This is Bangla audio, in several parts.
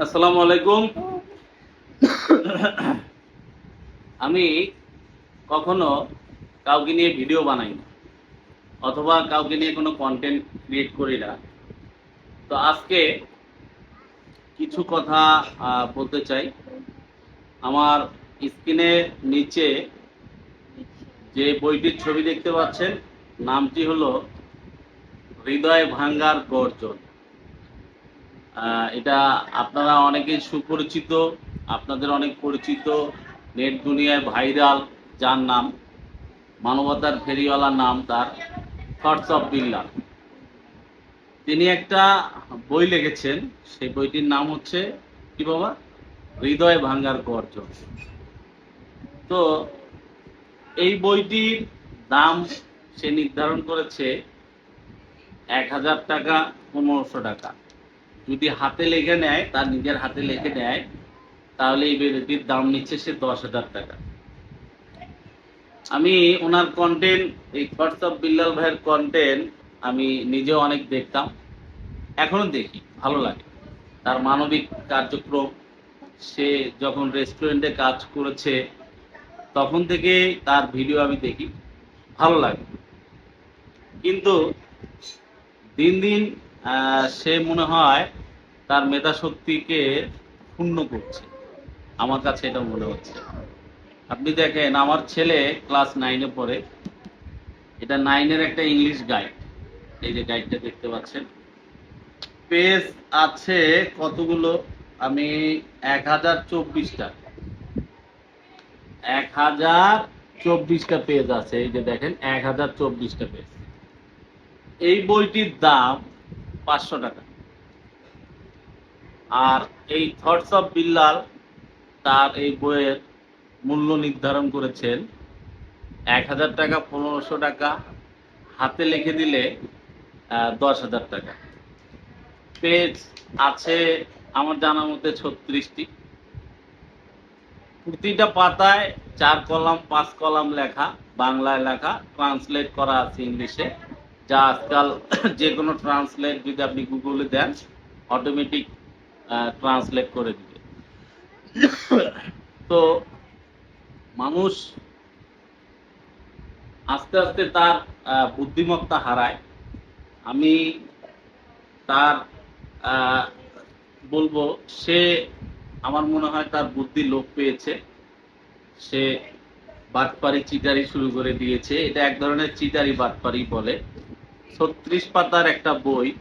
আসসালামু আলাইকুম। আমি কখনো কাউকে নিয়ে ভিডিও বানাই না, অথবা কাউকে নিয়ে কোনো কন্টেন্ট ক্রিয়েট করি না। তো আজকে কিছু কথা বলতে চাই। আমার স্ক্রিনের নিচে যে বইটির ছবি দেখতে পাচ্ছেন, নামটি হলো হৃদয় ভাঙ্গার গর্জন। এটা আপনারা অনেকেই সুপরিচিত, আপনাদের অনেক পরিচিত, নেট দুনিয়ায় ভাইরাল, যার নাম, মানবতার ফেরিওয়ালা নাম তার থটস অফ বিল্লাহ তিনি একটা বই লিখেছেন, সেই বইটির নাম হচ্ছে, কি বাবা? হৃদয় ভাঙ্গার গর্জন তো, এই বইটির দাম সে নির্ধারণ করেছে এক হাজার টাকা পনেরোশো টাকা। যদি হাতে লেখে নেয়, তার নিজের হাতে লিখে নেয়, তাহলে এই বইটির দাম নিচ্ছে সে দশ হাজার টাকা। আমি ওনার কন্টেন্ট এই অফ বিল্লাল ভাইয়ের কন্টেন্ট আমি নিজেও অনেক দেখতাম। এখনও দেখি, ভালো লাগে। তার মানবিক কার্যক্রম, সে যখন রেস্টুরেন্টে কাজ করেছে, তখন থেকে তার ভিডিও আমি দেখি। ভালো লাগে। কিন্তু দিন দিন সে মনে হয় তার মেধা শক্তিকে ক্ষুণ্ণ করছে। আমার কাছে এটা মনে হচ্ছে। আপনি দেখেন, আমার ছেলে ক্লাস নাইনে পড়ে। এটা নাইনের একটা ইংলিশ গাইড এই যে গাইডটা দেখতে পাচ্ছেন। পেজ আছে কতগুলো? আমি এক হাজার চব্বিশটা। এক হাজার চব্বিশটা পেজ আছে। এই যে দেখেন, এক হাজার চব্বিশটা পেজ এই বইটির দাম পাঁচশো টাকা। আর এই থটস অফ বিল্লাল তার এই বইয়ের মূল্য নির্ধারণ করেছেন এক হাজার টাকা, পনেরোশো টাকা, হাতে লিখে দিলে দশ হাজার টাকা। পেজ আছে আমার জানার মধ্যে ছত্রিশটি। প্রতিটা পাতায় চার কলাম, পাঁচ কলাম লেখা, বাংলায় লেখা ট্রান্সলেট করা আছে ইংলিশে। যা আজকাল যে কোনো ট্রান্সলেট যদি আপনি গুগলে দেন অটোমেটিক ট্রান্সলেট করে দিবে। তো, মানুষ আস্তে আস্তে তার বুদ্ধিমত্তা হারায়। আমি তার বলব, সে আমার মনে হয় তার বুদ্ধি লোপ পেয়েছে। সে বাটপারি চিটারি শুরু করে দিয়েছে। এটা এক ধরনের চিটারি বাটপারি বলে। ছত্রিশ পাতার একটা বই,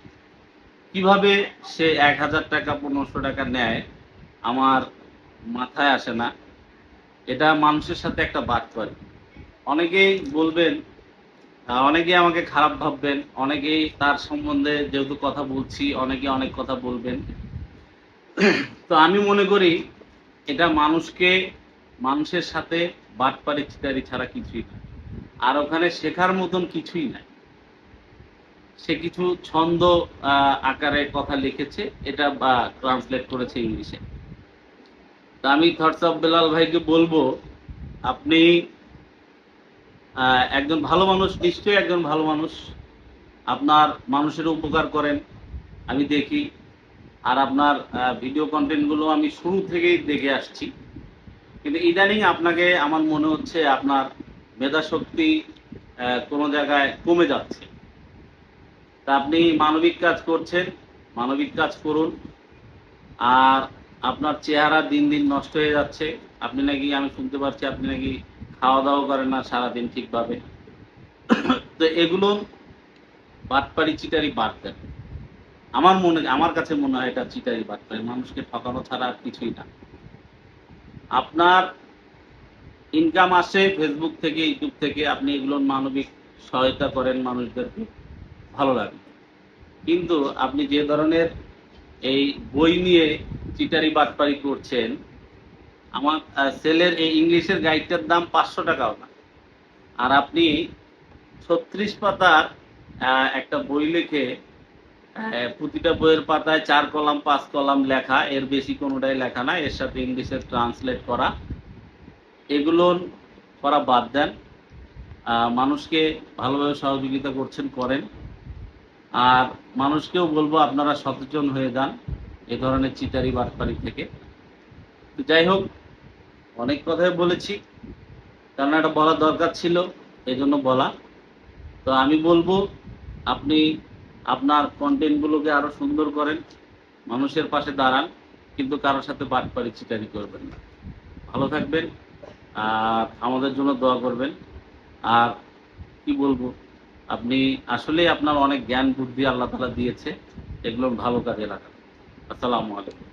কীভাবে সে এক হাজার টাকা, পনেরোশো টাকা নেয়, আমার মাথায় আসে না। এটা মানুষের সাথে একটা বাটপারি। অনেকেই বলবেন অনেকেই আমাকে খারাপ ভাববেন, অনেকেই তার সম্বন্ধে যেহেতু কথা বলছি অনেকে অনেক কথা বলবেন। তো আমি মনে করি, এটা মানুষকে, মানুষের সাথে বাটপারি চিটারি ছাড়া কিছুই না। আর ওখানে শেখার মতন কিছুই নাই। সে কিছু ছন্দ আকারে কথা লিখেছে, এটা, বা ট্রান্সলেট করেছে ইংলিশে। তা আমি থটস বেলাল ভাইকে বলব, আপনি একজন ভালো মানুষ, নিশ্চয়ই একজন ভালো মানুষ, আপনার মানুষের উপকার করেন, আমি দেখি, আর আপনার ভিডিও কন্টেন্টগুলো আমি শুরু থেকেই দেখে আসছি। কিন্তু ইদানিং আপনাকে, আমার মনে হচ্ছে আপনার মেধাশক্তি কোনো জায়গায় কমে যাচ্ছে। তা আপনি মানবিক কাজ করছেন, মানবিক কাজ করুন। আর আপনার চেহারা দিন দিন নষ্ট হয়ে যাচ্ছে। আপনি নাকি, আমি শুনতে পাচ্ছি আপনি নাকি খাওয়া দাওয়া করেন না সারাদিন ঠিকভাবে। তো এগুলো বাটপারি চিটারি বাদ দেন। আমার মনে, আমার কাছে মনে হয় এটা চিটারি বাটপারি মানুষকে ঠকানো ছাড়া আর কিছুই না। আপনার ইনকাম আসে ফেসবুক থেকে ইউটিউব থেকে। আপনি এগুলো মানবিক সহায়তা করেন মানুষদেরকে। ভালো লাগে। কিন্তু আপনি যে ধরনের এই বই নিয়ে চিটারি বাটপারি করছেন, আমার সেলের এই ইংলিশের গাইডটার দাম পাঁচশো টাকাও না। আর আপনি ছত্রিশ পাতার একটা বই লিখে প্রতিটা বইয়ের পাতায় চার কলাম, পাঁচ কলাম লেখা, এর বেশি কোনোটাই লেখা না, এর সাথে ইংলিশে ট্রান্সলেট করা। এগুলো করা বাদ দেন। মানুষকে ভালোভাবে সহযোগিতা করছেন, করেন। আর মানুষকেও বলব আপনারা সচেতন হয়ে যান। এ ধরনের চিটারি বাটপারি থেকে। যাই হোক, অনেক কথাই বলেছি। কারণ এটা বলা দরকার ছিল এই জন্য বলা। তো আমি বলব, আপনি আপনার কন্টেন্টগুলোকে আরও সুন্দর করেন, মানুষের পাশে দাঁড়ান, কিন্তু কারোর সাথে বাটপারি, চিটারি করবেন না। ভালো থাকবেন, আর আমাদের জন্য দোয়া করবেন। আর কি বলব? আপনি আসলে আপনার অনেক জ্ঞান, বুদ্ধি আল্লাহ তালা দিয়েছে, এগুলো ভালো কাজে লাগান। আসসালামু আলাইকুম।